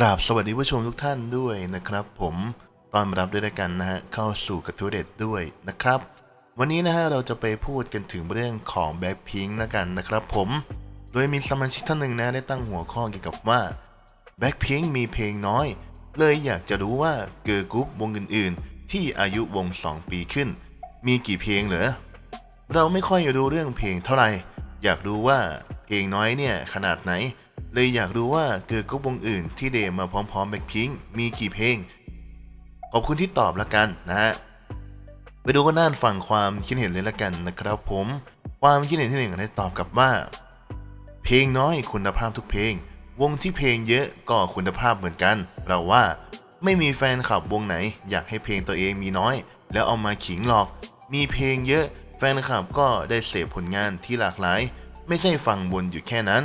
กราบสวัสดีผู้ชมทุกท่านด้วยนะครับ ผมต้อนรับด้วยกันนะฮะเข้าสู่กระทู้เด็ดด้วยนะครับ วันนี้นะฮะเราจะไปพูดกันถึงเรื่องของแบ็คพิงนะกันนะครับ ผมโดยมีสมาชิกท่านหนึ่งนะได้ตั้งหัวข้อเกี่ยวกับว่าแบ็คพิงมีเพลงน้อย เลยอยากจะรู้ว่าเกิร์ลกรุ๊ปวงอื่น ๆ ที่อายุวง 2 ปีขึ้น มีกี่เพลงเหรอเราไม่ค่อยรู้เรื่องเพลงเท่าไหร่อยากรู้ว่าเพลงน้อยเนี่ยขนาดไหน เลยอยากรู้ว่าเกิร์ลกรุ๊ปวงอื่นที่เดมมาพร้อมๆแบ็คพิงมีกี่เพลง ขอบคุณที่ตอบละกันนะฮะไปดูกันด้านฝั่งความคิดเห็นเลยละกันนะครับผม ความคิดเห็นที่หนึ่งได้ตอบกลับว่า เพลงน้อยคุณภาพทุกเพลง วงที่เพลงเยอะก็คุณภาพเหมือนกัน เราว่าไม่มีแฟนคลับวงไหน อยากให้เพลงตัวเองมีน้อย แล้วเอามาขิงหรอก มีเพลงเยอะ แฟนคลับก็ได้เสพผลงานที่หลากหลาย ไม่ใช่ฟังบนอยู่แค่นั้น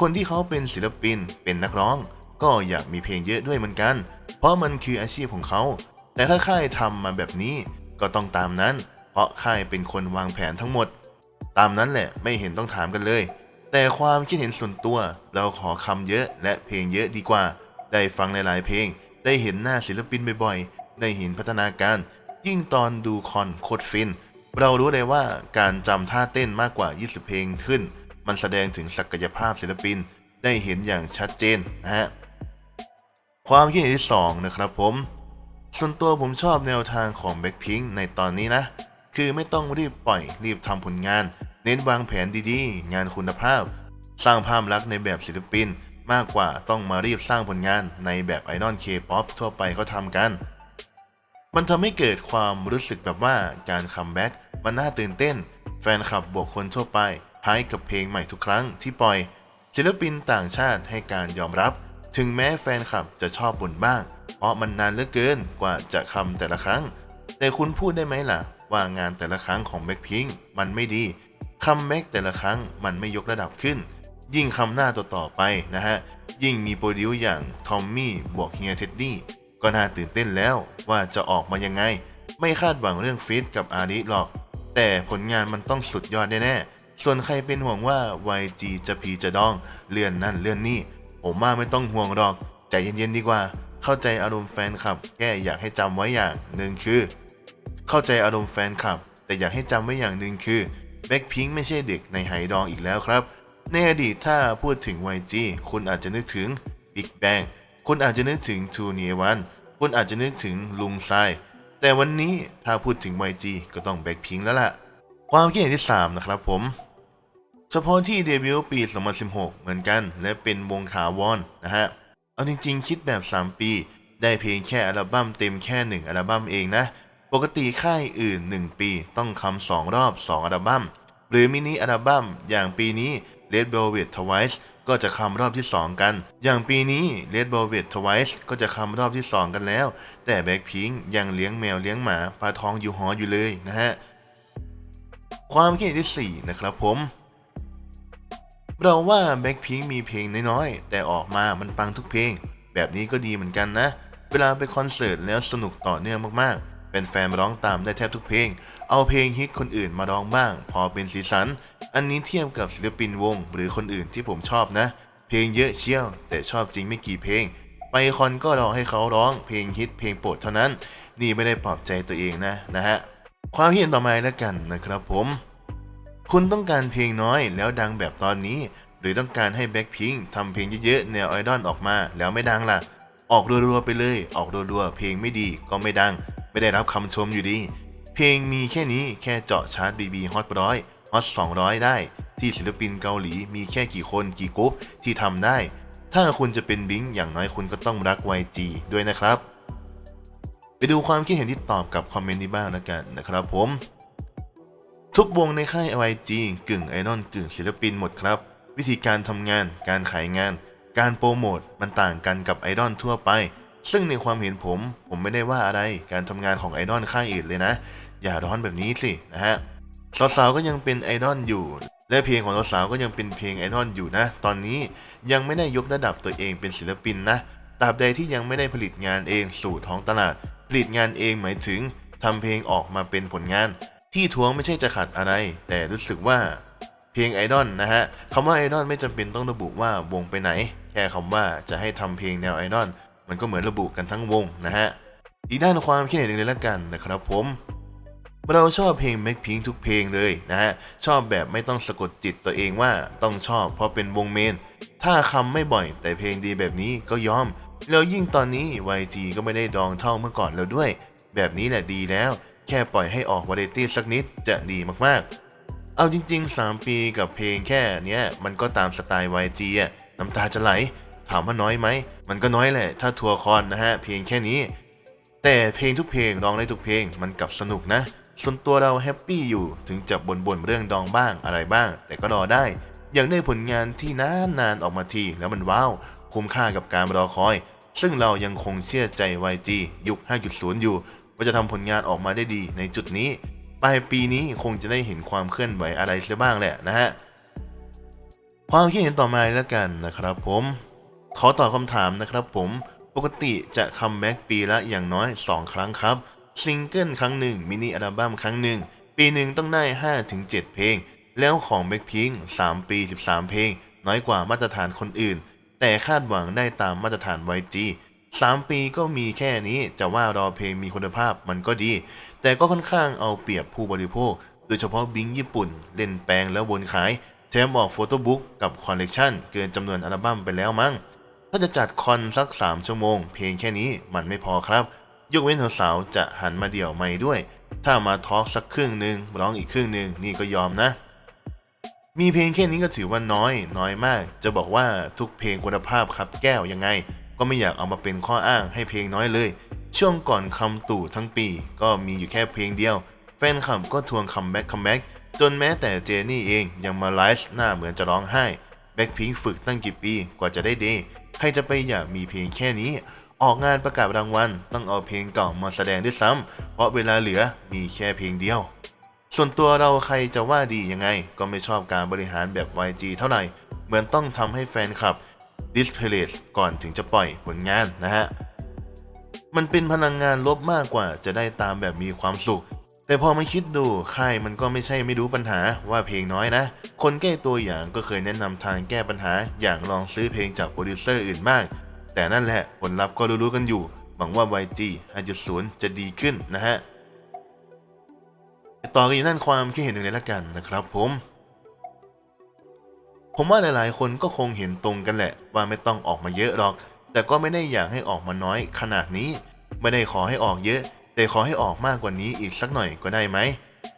คนที่เขาเป็นศิลปิน เป็นนักร้อง ก็อยากมีเพลงเยอะด้วยเหมือนกัน เพราะมันคืออาชีพของเขา แต่ถ้าค่ายทำมาแบบนี้ก็ต้องตามนั้น เพราะค่ายเป็นคนวางแผนทั้งหมด ตามนั้นแหละไม่เห็นต้องถามกันเลย แต่ความคิดเห็นส่วนตัว เราขอคำเยอะและเพลงเยอะดีกว่า ได้ฟังหลายๆ เพลง ได้เห็นหน้าศิลปินบ่อยๆ ได้เห็นพัฒนาการ ยิ่งตอนดูคอนโคตรฟิน เรารู้เลยว่าการจำท่าเต้นมากกว่า 20 เพลงขึ้น มันแสดงถึงศักยภาพศิลปินได้เห็นอย่างชัดเจนนะฮะความคิดเห็นที่ 2 นะครับผม ส่วนตัวผมชอบแนวทางของ Blackpink ในตอนนี้นะ คือไม่ต้องรีบปล่อยรีบทำผลงาน เน้นวางแผนดีๆ งานคุณภาพ สร้างภาพลักษณ์ในแบบศิลปิน มากกว่าต้องมารีบสร้างผลงานในแบบไอดอลเคป๊อปทั่วไปเขาทำกัน มันทำให้เกิดความรู้สึกแบบว่าการคัมแบ็กมันน่าตื่นเต้น แฟนคลับบวกคนทั่วไป หายกับเพลงใหม่ทุกครั้งที่ปล่อย ศิลปินต่างชาติให้การยอมรับ ถึงแม้แฟนคลับจะชอบบ่นบ้าง เพราะมันนานเหลือเกินกว่าจะคำแต่ละครั้ง แต่คุณพูดได้ไหมล่ะ ว่างานแต่ละครั้งของแบ็คพิงมันไม่ดีคัมแบ็กแต่ละครั้งมันไม่ยกระดับขึ้น ยิ่งคำหน้าต่อต่อไปนะฮะ ยิ่งมีโปรดิวอย่างทอมมี่บวกเฮียเท็ดดี้ก็น่าตื่นเต้นแล้วว่าจะออกมายังไง ไม่คาดหวังเรื่องฟิตกับอาริหรอก แต่ผลงานมันต้องสุดยอดแน่ ส่วนใครเป็นห่วงว่า YG จะพีจะดองเลื่อนนั่นเลื่อนนี่ผมว่าไม่ต้องห่วงหรอกใจเย็นๆดีกว่า เข้าใจอารมณ์แฟนคลับแค่อยากให้จำไว้อย่างหนึ่งคือ เข้าใจอารมณ์แฟนคลับ แต่อยากให้จำไว้อย่างหนึ่งคือแบ็คพิงไม่ใช่เด็กในไหดองอีกแล้วครับ ในอดีตถ้าพูดถึง YG คุณอาจจะนึกถึง Big Bang คุณอาจจะนึกถึง Two n e o One คุณอาจจะนึกถึงลุงไซแต่วันนี้ถ้าพูดถึง YG ก็ต้องแบ็คพิงแล้วล่ะ ความคิดเห็นที่ 3 นะครับผม เฉพาะที่เดบิวต์ปี 2016 เหมือนกัน และเป็นวงถาวรนนะฮะ เอาจริงๆ คิดแบบ 3 ปี ได้เพลงแค่อัลบั้มเต็มแค่ 1 อัลบั้มเองนะ ปกติค่ายอื่น 1 ปีต้องคำสองรอบ 2 อัลบั้ม หรือมินิอัลบั้มอย่างปีนี้ Red Velvet Twice ก็จะคำรอบที่ 2 กัน อย่างปีนี้ Red Velvet Twice ก็จะคำรอบที่ 2 กันแล้ว แต่ Blackpink ยังเลี้ยงแมวเลี้ยงหมาปลาทองอยู่หออยู่เลยนะฮะ ความคิดเห็นที่ 4 นะครับผม เราว่าแบ็คพิงมีเพลงน้อยๆ แต่ออกมามันปังทุกเพลง แบบนี้ก็ดีเหมือนกันนะ เวลาไปคอนเสิร์ตแล้วสนุกต่อเนื่องมากๆ เป็นแฟนร้องตามได้แทบทุกเพลง เอาเพลงฮิตคนอื่นมาร้องบ้าง พอเป็นสีสัน อันนี้เทียบกับศิลปินวงหรือคนอื่นที่ผมชอบนะ เพลงเยอะเชี่ยว แต่ชอบจริงไม่กี่เพลง ไปคอนก็รอให้เขาร้องเพลงฮิตเพลงโปรดเท่านั้น นี่ไม่ได้ปลอบใจตัวเองนะนะฮะความเห็นต่อมาแล้วกันนะครับผม คุณต้องการเพลงน้อยแล้วดังแบบตอนนี้ หรือต้องการให้แบ็คพิงทำเพลงเยอะๆแนวไอดอลออกมาแล้วไม่ดังล่ะ ออกรัวๆไปเลย ออกรัวๆเพลงไม่ดีก็ไม่ดัง ไม่ได้รับคำชมอยู่ดี เพลงมีแค่นี้แค่เจาะชาร์ตบีบีฮอตร้อยฮอต200 ได้ ที่ศิลปินเกาหลีมีแค่กี่คนกี่กรุ๊ปที่ทำได้ ถ้าคุณจะเป็นบิงอย่างน้อยคุณก็ต้องรัก YG ด้วยนะครับ ไปดูความคิดเห็นที่ตอบกับคอมเมนต์นี้บ้างแล้วกันนะครับผม ทุกวงในค่าย YG กึ่งไอดอลกึ่งศิลปินหมดครับ วิธีการทำงาน การขายงาน การโปรโมทมันต่างกันกับไอดอลทั่วไป ซึ่งในความเห็นผม ผมไม่ได้ว่าอะไรการทำงานของไอดอลค่ายอื่นเลยนะ อย่าร้อนแบบนี้สินะฮะสาวๆก็ยังเป็นไอดอลอยู่ และเพลงของสาวๆก็ยังเป็นเพลงไอดอลอยู่นะ ตอนนี้ยังไม่ได้ยกระดับตัวเองเป็นศิลปินนะตราบใดที่ยังไม่ได้ผลิตงานเองสู่ท้องตลาด ผลิตงานเองหมายถึงทำเพลงออกมาเป็นผลงาน ที่ท้วงไม่ใช่จะขัดอะไร แต่รู้สึกว่าเพลงไอดอลนะฮะคำว่าไอดอลไม่จำเป็นต้องระบุว่าวงไปไหน แค่คำว่าจะให้ทำเพลงแนวไอดอลมันก็เหมือนระบุกันทั้งวงนะฮะอีกด้านความคิดเห็นหนึ่งเลยละกันนะครับผมเราชอบเพลงแม็กพิงทุกเพลงเลยนะฮะ ชอบแบบไม่ต้องสะกดจิตตัวเองว่าต้องชอบเพราะเป็นวงเมน ถ้าคำไม่บ่อยแต่เพลงดีแบบนี้ก็ยอม แล้วยิ่งตอนนี้ YG ก็ไม่ได้ดองเท่าเมื่อก่อนแล้วด้วย แบบนี้แหละดีแล้ว แค่ปล่อยให้ออกวาไรตี้สักนิดจะดีมากๆ เอาจริง ๆ 3 ปีกับเพลงแค่เนี้ยมันก็ตามสไตล์ YG อะน้ำตาจะไหล ถามว่าน้อยไหม มันก็น้อยแหละ ถ้าทัวร์คอนนะฮะ เพลงแค่นี้ แต่เพลงทุกเพลงร้องได้ทุกเพลงมันกลับสนุกนะ ส่วนตัวเราแฮปปี้อยู่ถึงจะบ่นๆเรื่องดองบ้างอะไรบ้าง แต่ก็รอได้อย่างได้ผลงานที่นานๆออกมาทีแล้วมันว้าว คุ้มค่ากับการรอคอย ซึ่งเรายังคงเชื่อใจ YG ยุค 5.0 อยู่ ว่าจะทำผลงานออกมาได้ดีในจุดนี้ ปลายปีนี้คงจะได้เห็นความเคลื่อนไหวอะไรเสียบ้างแหละนะฮะ ความคิดเห็นต่อมาแล้วกันนะครับผม ขอตอบคำถามนะครับผม ปกติจะคัมแบ็กปีละอย่างน้อย 2 ครั้งครับซิงเกิลครั้งหนึ่งมินิอัลบั้มครั้งหนึ่งปีหนึ่งต้องได้ 5-7 เพลง แล้วของแบ็คพิง3 ปี 13 เพลง น้อยกว่ามาตรฐานคนอื่น แต่คาดหวังได้ตามมาตรฐาน YG 3 ปีก็มีแค่นี้จะว่ารอเพลงมีคุณภาพมันก็ดี แต่ก็ค่อนข้างเอาเปรียบผู้บริโภค โดยเฉพาะบิงญี่ปุ่น เล่นแปลงแล้ววนขาย แถมออกโฟโต้บุ๊กกับคอลเลกชันเกินจำนวนอัลบั้มไปแล้วมั้ง ถ้าจะจัดคอนสัก 3 ชั่วโมง เพลงแค่นี้มันไม่พอครับ ยกเว้นสาวๆจะหันมาเดี่ยวไม่ด้วย ถ้ามาทอล์กสักครึ่งหนึ่งร้องอีกครึ่งหนึ่งนี่ก็ยอมนะมีเพลงแค่นี้ก็ถือว่าน้อยน้อยมาก จะบอกว่าทุกเพลงคุณภาพครับแก้วยังไง ก็ไม่อยากเอามาเป็นข้ออ้างให้เพลงน้อยเลย ช่วงก่อนคำตู่ทั้งปี ก็มีอยู่แค่เพลงเดียว แฟนคลับก็ทวงคัมแบ็กคัมแบ็กจนแม้แต่เจนี่เองยังมาไลฟ์หน้าเหมือนจะร้องไห้แบ็คพิงฝึกตั้งกี่ปีกว่าจะได้เดย์ใครจะไปอยากมีเพลงแค่นี้ ออกงานประกาศรางวัลต้องเอาเพลงเก่ามาแสดงด้วยซ้ำเพราะเวลาเหลือมีแค่เพลงเดียว ส่วนตัวเราใครจะว่าดียังไง ก็ไม่ชอบการบริหารแบบ YG เท่าไหร่ เหมือนต้องทำให้แฟนคลับ displace ก่อนถึงจะปล่อยผลงานนะฮะ มันเป็นพลังงานลบมากกว่าจะได้ตามแบบมีความสุข แต่พอมาคิดดูค่ายมันก็ไม่ใช่ไม่รู้ปัญหาว่าเพลงน้อยนะ คนแก้ตัวอย่างก็เคยแนะนำทางแก้ปัญหาอย่างลองซื้อเพลงจากโปรดิวเซอร์อื่นบ้างแต่นั่นแหละผลลัพธ์ก็รู้ๆกันอยู่หวังว่า YG 5.0 จะดีขึ้นนะฮะต่อกันอยู่นั่นความคิดเห็นหนึ่งเลยละกันนะครับผม ผมว่าหลายๆ คนก็คงเห็นตรงกันแหละ ว่าไม่ต้องออกมาเยอะหรอก แต่ก็ไม่ได้อยากให้ออกมาน้อยขนาดนี้ ไม่ได้ขอให้ออกเยอะ แต่ขอให้ออกมากกว่านี้อีกสักหน่อยก็ได้ไหม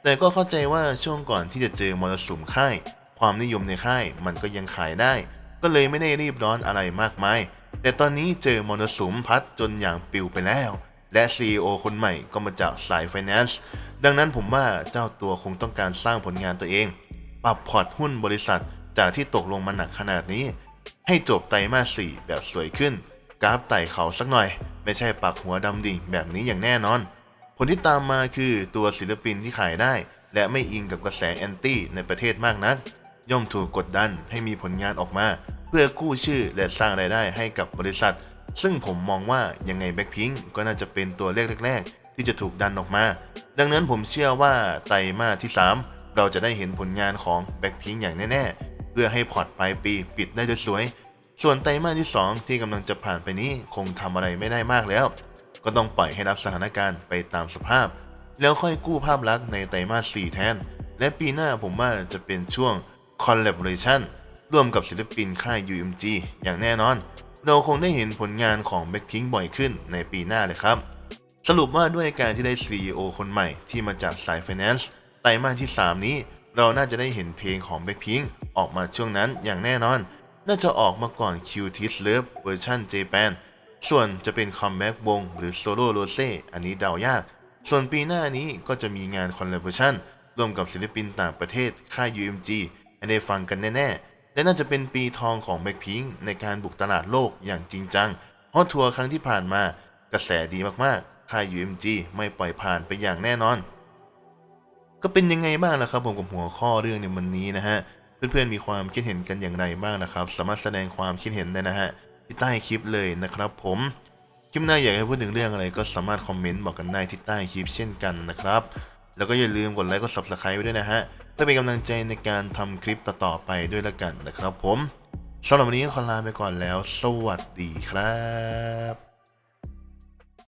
แต่ก็เข้าใจว่าช่วงก่อนที่จะเจอมรสุมค่าย ความนิยมในค่ายมันก็ยังขายได้ ก็เลยไม่ได้รีบร้อนอะไรมากมาย แต่ตอนนี้เจอมรสุมพัดจนอย่างปิวไปแล้ว และ CEO คนใหม่ก็มาจากสาย Finance ดังนั้นผมว่าเจ้าตัวคงต้องการสร้างผลงานตัวเอง ปรับพอร์ตหุ้นบริษัท จากที่ตกลงมาหนักขนาดนี้ ให้จบไตรมาส 4 แบบสวยขึ้น กราฟไต่เขาสักหน่อย ไม่ใช่ปักหัวดำดิ่งแบบนี้อย่างแน่นอน ผลที่ตามมาคือตัวศิลปินที่ขายได้ และไม่อิงกับกระแสแอนตี้ในประเทศมากนัก ย่อมถูกกดดันให้มีผลงานออกมา เพื่อกู้ชื่อและสร้างรายได้ให้กับบริษัท ซึ่งผมมองว่ายังไงแบ็คพิงก็น่าจะเป็นตัวเลขแรกๆ ที่จะถูกดันออกมา ดังนั้นผมเชื่อว่าไตรมาสที่ 3 เราจะได้เห็นผลงานของแบ็คพิงอย่างแน่ๆ พื่อให้พอร์ตปลายปีปิดได้สวย ส่วนไตรมาสที่ 2 ที่กำลังจะผ่านไปนี้คงทำอะไรไม่ได้มากแล้ว ก็ต้องปล่อยให้รับสถานการณ์ไปตามสภาพ แล้วค่อยกู้ภาพลักษณ์ในไตรมาส 4 แทน และปีหน้าผมว่าจะเป็นช่วง collaboration ร่วมกับศิลปินค่าย UMG อย่างแน่นอน เราคงได้เห็นผลงานของ Blackpink บ่อยขึ้นในปีหน้าเลยครับ สรุปว่าด้วยการที่ได้ CEO คนใหม่ที่มาจากสาย Finance ไตรมาสที่ 3 นี้ เราน่าจะได้เห็นเพลงของ Blackpink ออกมาช่วงนั้นอย่างแน่นอน น่าจะออกมาก่อน Q t i s Love เวอร์ชัน Japan ส่วนจะเป็นคัมแบ็กวงหรือโซโล่โรเซ่อันนี้เดายาก ส่วนปีหน้านี้ก็จะมีงานคอล l a b o r a t i o n ร่วมกับศิลปินต่างประเทศค่าย UMG ให้ได้ฟังกันแน่ๆ และน่าจะเป็นปีทองของ Blackpink ในการบุกตลาดโลกอย่างจริงจัง เพราะทัวร์ครั้งที่ผ่านมากระแสดีมากๆ ค่าย UMG ไม่ปล่อยผ่านไปอย่างแน่นอน ก็เป็นยังไงบ้างล่ะครับผมกับหัวข้อเรื่องในวันนี้นะฮะเพื่อนๆมีความคิดเห็นกันอย่างไรบ้างนะครับ สามารถแสดงความคิดเห็นได้นะฮะที่ใต้คลิปเลยนะครับ ผมคลิปหน้าอยากให้พูดถึงเรื่องอะไร ก็สามารถคอมเมนต์บอกกันได้ที่ใต้คลิปเช่นกันนะครับ แล้วก็อย่าลืมกดไลค์กด subscribe ไว้ด้วยนะฮะเพื่อเป็นกำลังใจในการทำคลิปต่อๆไปด้วยละกันนะครับ ผมสำหรับวันนี้ขอลาไปก่อนแล้ว สวัสดีครับ